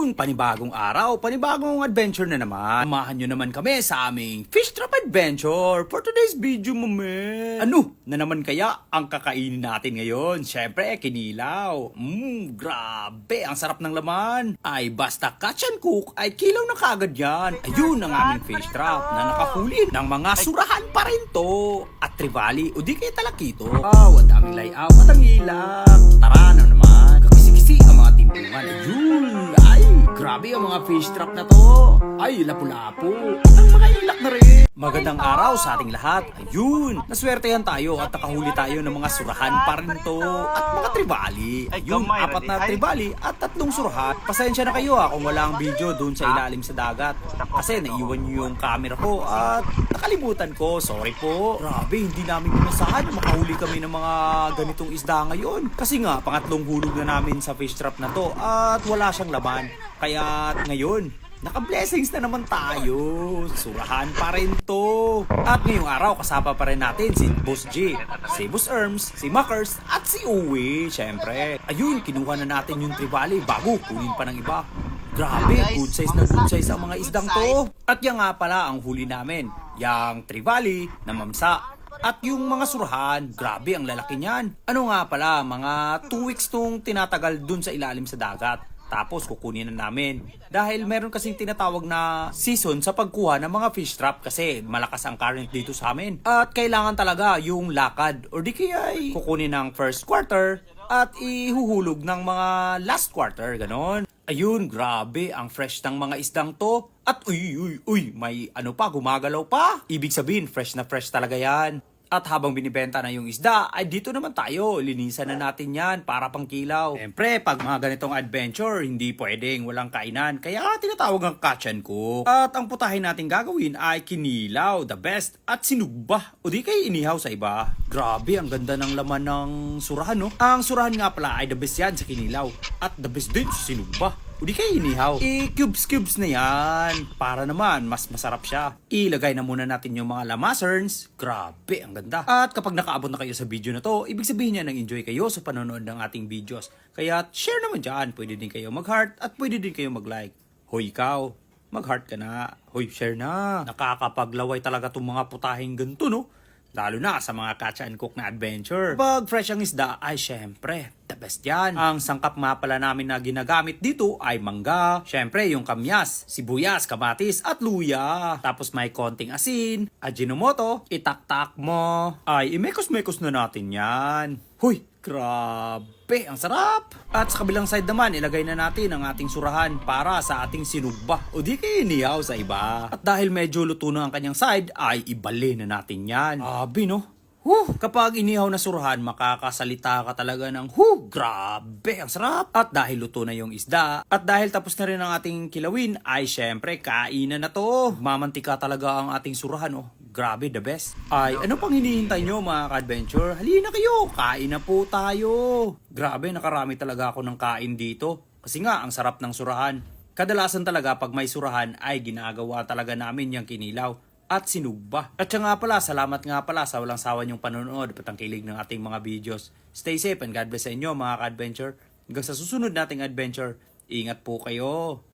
Ayun, panibagong araw, panibagong adventure na naman. Samahan nyo naman kami sa aming Fish Trap Adventure for today's video, mamen. Ano na naman kaya ang kakainin natin ngayon? Siyempre, kinilaw. Mmm, grabe, ang sarap ng laman. Ay, basta catch and cook, ay kilaw na kagad yan. Ayun ang aming fish trap na nakahuli ng mga surahan pa rin to. At trivali, o di kaya talakito. Wow, ang daming layout at ang ilap. Tara na naman. Grabe ang mga fish trap na to. Ay, lapu-lapu. Ang mga ilak na rin. Magandang araw sa ating lahat. Ayun, naswertehan tayo at nakahuli tayo ng mga surahan pa rin to. At mga tribali. Ayun, apat na tribali at tatlong surahan. Pasensya na kayo ha kung wala ang video dun sa ilalim sa dagat. Kasi naiwan nyo yung camera ko at nakalimutan ko. Sorry po. Grabe, hindi namin inasahan na makahuli kami ng mga ganitong isda ngayon. Kasi nga, pangatlong hulog na namin sa fish trap na to at wala siyang laman. Kaya ngayon, Naka-blessings na naman tayo. Surahan pa rin to. At ngayong araw, kasama pa rin natin si Boss G, si Boss Erms, si Makers, at si Uwe, syempre. Ayun, kinuha na natin yung tribali bago kunin pa ng iba. Grabe, good size na good size ang mga isdang to. At yan nga pala ang huli namin. Yang tribali na mamsa. At yung mga surahan, grabe ang lalaki niyan. Ano nga pala, mga 2 weeks tong tinatagal dun sa ilalim sa dagat. Tapos kukunin na namin. Dahil meron kasing tinatawag na season sa pagkuha ng mga fish trap kasi malakas ang current dito sa amin. At kailangan talaga yung lakad or di kaya ay kukunin ng first quarter at ihuhulog ng mga last quarter, ganon. Ayun, grabe, ang fresh ng mga isdang to. At uy, uy, uy, may ano pa, gumagalaw pa. Ibig sabihin, fresh na fresh talaga yan. At habang binibenta na yung isda, ay dito naman tayo. Linisan na natin yan para pang kilaw. Siyempre, pag mga ganitong adventure, hindi pwedeng walang kainan. Kaya tinatawag ang catch and cook. At ang putahin natin gagawin ay kinilaw, the best, at sinugba. O di kayo inihaw sa iba. Grabe, ang ganda ng laman ng surahan, no? Ang surahan nga pala ay the best yan sa kinilaw. At the best din sa sinugba. O di kayo inihaw. I-cubes-cubes na yan. Para naman, mas masarap siya. Ilagay na muna natin yung mga lamaserns. Grabe, ang ganda. At kapag nakaabot na kayo sa video na to, ibig sabihin niya nang enjoy kayo sa panonood ng ating videos. Kaya share naman dyan. Pwede din kayo mag-heart at pwede din kayo mag-like. Hoy ikaw, mag-heart ka na. Hoy, share na. Nakakapaglaway talaga tong mga putahing ganito, no? Lalo na sa mga catch and cook na adventure. Pag fresh ang isda, ay syempre, the best yan. Ang sangkap nga pala namin na ginagamit dito ay mangga, syempre yung kamyas, sibuyas, kamatis at luya. Tapos may konting asin, ajinomoto, itaktak mo. Ay, imekos-mekos na natin yan. Huy, grabe, ang sarap! At sa kabilang side naman, ilagay na natin ang ating surahan para sa ating sinugba o di kayo inihaw sa iba. At dahil medyo luto na ang kanyang side, ay ibali na natin yan. Abi no? Huh, kapag inihaw na surahan, makakasalita ka talaga ng, huh, grabe, ang sarap. At dahil luto na yung isda, at dahil tapos na rin ang ating kilawin, ay syempre, kainan na to. Mamantika talaga ang ating surahan, oh. Grabe, the best. Ay, ano pang hinihintay nyo mga ka-adventure? Halina kayo, kain na po tayo. Grabe, nakarami talaga ako ng kain dito. Kasi nga, ang sarap ng surahan. Kadalasan talaga pag may surahan ay ginagawa talaga namin yung kinilaw at sinugba. At siya nga pala, salamat nga pala sa walang sawa niyong panonood at ang kilig ng ating mga videos. Stay safe and God bless sa inyo mga ka-adventure. Hanggang sa susunod nating adventure, ingat po kayo.